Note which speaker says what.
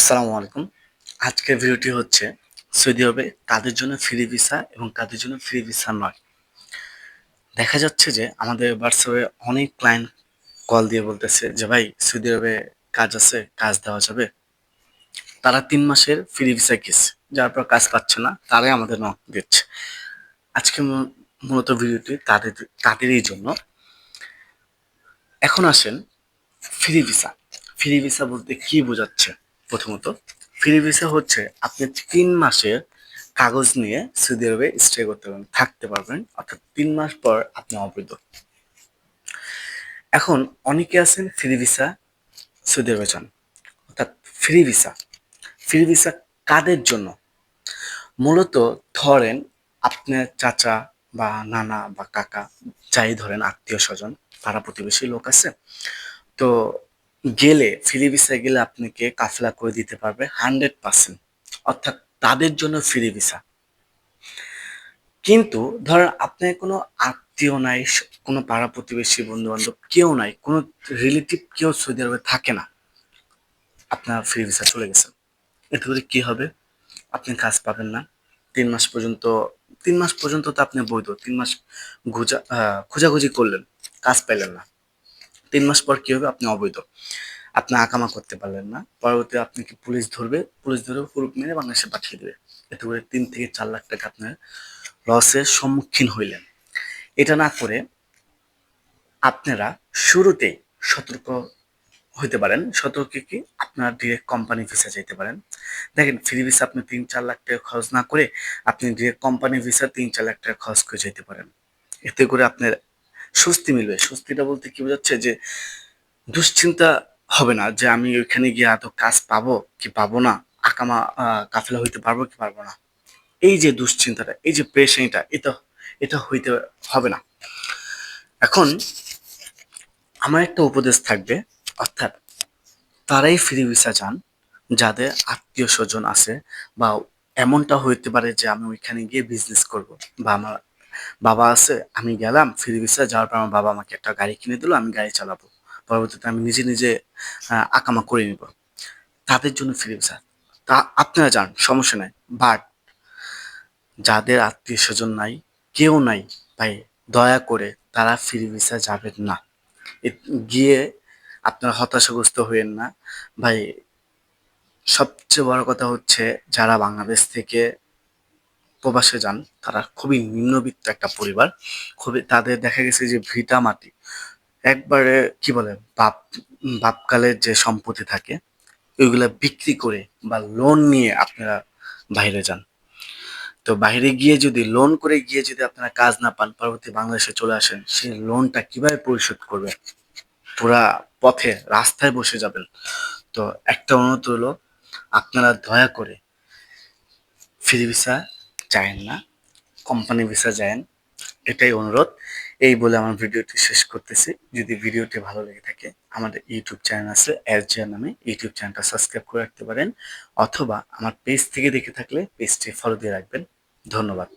Speaker 1: আসসালামু আলাইকুম। আজকের ভিডিওটি হচ্ছে সৌদি আরবে কাদের জন্য ফ্রি ভিসা এবং কাদের জন্য ফ্রি ভিসা নয়। দেখা যাচ্ছে যে আমাদের হোয়াটসঅ্যাপে অনেক ক্লায়েন্ট কল দিয়ে বলতেছে যে, ভাই, সৌদি আরবে কাজ আছে, কাজ দেওয়া যাবে? তারা তিন মাসের ফ্রি ভিসা গেছে যার পর কাজ পাচ্ছে না, তারাই আমাদের নক দিচ্ছে। আজকে মূলত ভিডিওটি তাদের, তাদেরই জন্য। এখন আসেন ফ্রি ভিসা ফ্রি ভিসা বলতে কি বোঝাচ্ছে? প্রথমত ফ্রি ভিসা হচ্ছে আপনি তিন মাসের কাগজ নিয়ে সৌদি আরবে স্টে করতে পারবেন, থাকতে পারবেন, অর্থাৎ তিন মাস পর আপনি অবৈধ। এখন অনেকে আছেন ফ্রি ভিসা সৌদি আরবে চান অর্থাৎ ফ্রি ভিসা ফ্রি ভিসা কাদের জন্য? মূলত ধরেন আপনার চাচা বা নানা বা কাকা, যাই ধরেন আত্মীয় স্বজন পাড়া প্রতিবেশী লোক আছে, তো গেলে ফ্রি ভিসায় গেলে আপনাকে কাফেলা করে দিতে পারবে হান্ড্রেড পার্সেন্ট। অর্থাৎ তাদের জন্য ফ্রি ভিসা। কিন্তু ধরেন আপনার কোনো আত্মীয় নাই, কোনো পাড়া প্রতিবেশী বন্ধু বান্ধব কেউ নাই, কোনো রিলেটিভ কেউ সৌদি আরবে থাকে না, আপনার ফ্রি ভিসা চলে গেছেন এতে করে কি হবে? আপনি কাজ পাবেন না। তিন মাস পর্যন্ত, তিন মাস পর্যন্ত তো আপনি বৈধ, তিন মাস খোঁজাখুঁজি করলেন, কাজ পাইলেন না। তিন মাস পর কি হবে? আপনি অবৈধ। আপনি আকামা করতে পারলেন না। পরবর্তী আপনাকে পুলিশ ধরবে। পুলিশ ধরে হুরুপ মেরে বাংলাদেশে পাঠিয়ে দেবে। এতে করে তিন থেকে চার লাখ টাকা আপনার লসের সম্মুখীন হইলেন। এটা না করে আপনারা শুরুতেই সতর্ক হইতে পারেন। সতর্ক কি? আপনার ডিরেক্ট কোম্পানি ভিসা যেতে পারেন। দেখেন ফ্রি ভিসা আপনি তিন চার লাখ টাকা খরচ না করে আপনি ডিরেক্ট কোম্পানি ভিসা তিন চার লাখ টাকা খরচ করে যেতে পারেন। এতে করে আপনার স্বস্তি মিলবে। স্বস্তিটা বলতে কি বোঝাচ্ছে যে, দুশ্চিন্তা হবে না যে আমি ওইখানে গিয়ে এত কাজ পাবো কি পাবো না, আকামা কাফেলা হইতে পারব কি পারব না। এই যে দুশ্চিন্তাটা, এই যে প্রেশানিটা, এটা এটা হইতে হবে না। এখন আমার একটা উপদেশ থাকবে, অর্থাৎ তারাই ফ্রি ভিসা চান, যাদের আত্মীয় স্বজন আছে বা এমনটা হইতে পারে যে আমি ওইখানে গিয়ে বিজনেস করব বা আমার বাবা আছে, আমি গেলাম, ফ্রি ভিসা যাওয়ার পর আমার বাবা আমাকে একটা গাড়ি কিনে দিল, আমি গাড়ি চালাবো। পরবর্তীতে আমি নিজে নিজে আকামা করে নিব। তাদের জন্য ফ্রি ভিসা তা আপনারা যান, সমস্যা নাই। বাট যাদের আত্মীয় স্বজন নাই, কেউ নাই, ভাই, দয়া করে তারা ফ্রি ভিসা যাবেন না। গিয়ে আপনারা হতাশাগ্রস্ত হইয়েন না। ভাই, সবচেয়ে বড় কথা হচ্ছে, যারা বাংলাদেশ থেকে প্রবাসে যান, তারা খুবই নিম্নবিত্ত একটা পরিবার। খুবই, তাদের দেখা গেছে যে ভিটা মাটি। একবারে কি বলে, বাপ বাপকালের যে সম্পত্তি থাকে, ওইগুলা বিক্রি করে বা লোন নিয়ে আপনারা বাইরে যান। তো বাইরে গিয়ে যদি লোন করে গিয়ে যদি আপনারা কাজ না পান, পরবর্তী বাংলাদেশে চলে আসেন, সেই লোনটা কীভাবে পরিশোধ করবে পুরা পথে রাস্তায় বসে যাবেন। তো একটা অনুরোধ হলো, আপনারা দয়া করে ফ্রি চায়েন না কোম্পানি ভিসা যায়েন, এটাই অনুরোধ। এই বলে আমার ভিডিওটি শেষ করতেছি। যদি ভিডিওটি ভালো লেগে থাকে, আমাদের ইউটিউব চ্যানেল আছে এস জিয়া নামে। ইউটিউব চ্যানেলটা সাবস্ক্রাইব করে রাখতে পারেন, অথবা আমার পেজ থেকে দেখে থাকলে পেজটি ফলো দিয়ে রাখবেন। ধন্যবাদ।